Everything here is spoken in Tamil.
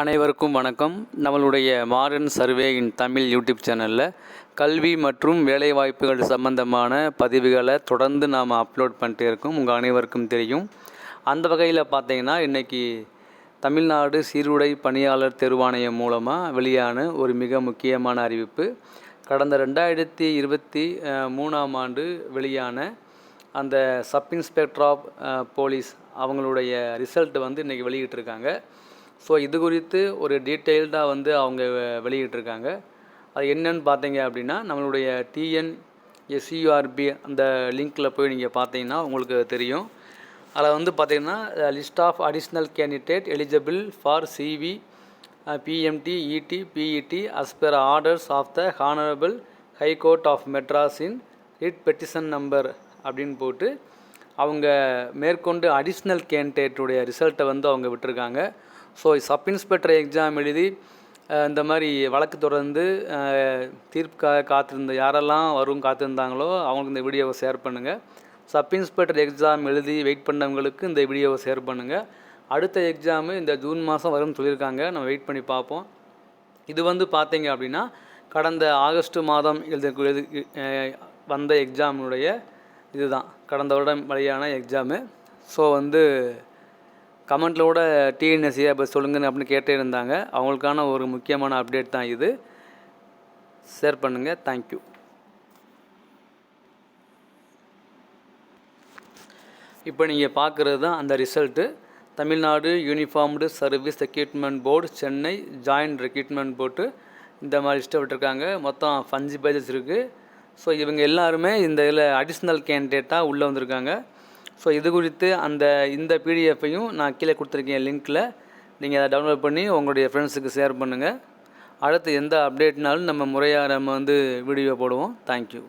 அனைவருக்கும் வணக்கம். நம்மளுடைய modern survey in Tamil YouTube சேனலில் கல்வி மற்றும் வேலைவாய்ப்புகள் சம்பந்தமான பதிவுகளை தொடர்ந்து நாம் அப்லோட் பண்ணிட்டே இருக்கோம். உங்கள் அனைவருக்கும் தெரியும். அந்த வகையில் பார்த்தீங்கன்னா இன்றைக்கி தமிழ்நாடு சீருடை பணியாளர் தேர்வாணையம் மூலமாக வெளியான ஒரு மிக முக்கியமான அறிவிப்பு. கடந்த ரெண்டாயிரத்தி இருபத்தி மூணாம் ஆண்டு வெளியான அந்த சப் இன்ஸ்பெக்டர் ஆஃப் போலீஸ் அவங்களுடைய ரிசல்ட் வந்து இன்றைக்கி வெளியிட்டிருக்காங்க. ஸோ இது குறித்து ஒரு டீட்டெயில்டாக வந்து அவங்க வெளியிட்டிருக்காங்க. அது என்னன்னு பார்த்தீங்க அப்படின்னா நம்மளுடைய டிஎன் எஸ்யூஆர்பி அந்த லிங்க்கில் போய் நீங்கள் பார்த்தீங்கன்னா உங்களுக்கு தெரியும். அதில் வந்து பார்த்தீங்கன்னா list of additional candidate eligible for CV PMT ET PET as per orders of the honourable High Court of Madras in writ petition number அப்படின்னு போட்டு அவங்க மேற்கொண்டு அடிஷ்னல் கேண்டிடேட்டுடைய ரிசல்ட்டை வந்து அவங்க விட்டிருக்காங்க. ஸோ சப் இன்ஸ்பெக்டர் எக்ஸாம் எழுதி இந்த மாதிரி வழக்கு தொடர்ந்து தீர்ப்பு தீர்ப்புக்காக காத்திருந்த யாரெல்லாம் வரும் காத்திருந்தாங்களோ அவங்களுக்கு இந்த வீடியோவை ஷேர் பண்ணுங்கள் சப் இன்ஸ்பெக்டர் எக்ஸாம் எழுதி வெயிட் பண்ணவங்களுக்கு இந்த வீடியோவை ஷேர் பண்ணுங்கள் அடுத்த எக்ஸாமு இந்த ஜூன் மாதம் வரும்னு சொல்லியிருக்காங்க. நம்ம வெயிட் பண்ணி பார்ப்போம். இது வந்து பார்த்தீங்க அப்படின்னா கடந்த ஆகஸ்ட் மாதம் எழுத எழுதி வந்த எக்ஸாமுடைய இதுதான். கடந்த வருடம் வழியான எக்ஸாமு ஸோ வந்து கமெண்ட்டில் கூட டிஎன்எஸ்சி அப்போ சொல்லுங்கன்னு அப்படின்னு கேட்டே இருந்தாங்க. அவங்களுக்கான ஒரு முக்கியமான அப்டேட் தான் இது. ஷேர் பண்ணுங்கள் தேங்க்யூ இப்போ நீங்கள் பார்க்குறது தான் அந்த result Tamil Nadu uniformed service recruitment board Chennai joint recruitment board இந்த மாதிரி லிஸ்ட்டை விட்டுருக்காங்க. மொத்தம் ஃபஞ்சு பேஜஸ் இருக்குது ஸோ இவங்க எல்லாருமே இந்த இதில் அடிஷ்னல் கேண்டிடேட்டாக உள்ளே வந்திருக்காங்க. ஸோ இது குறித்து அந்த இந்த பிடிஎஃப்பையும் நான் கீழே கொடுத்துருக்கேன் லிங்க்கில் நீங்கள் அதை டவுன்லோட் பண்ணி உங்களுடைய ஃப்ரெண்ட்ஸுக்கு ஷேர் பண்ணுங்கள் அடுத்து எந்த அப்டேட்னாலும் நம்ம முறையாக நம்ம வந்து வீடியோ போடுவோம். தேங்க்யூ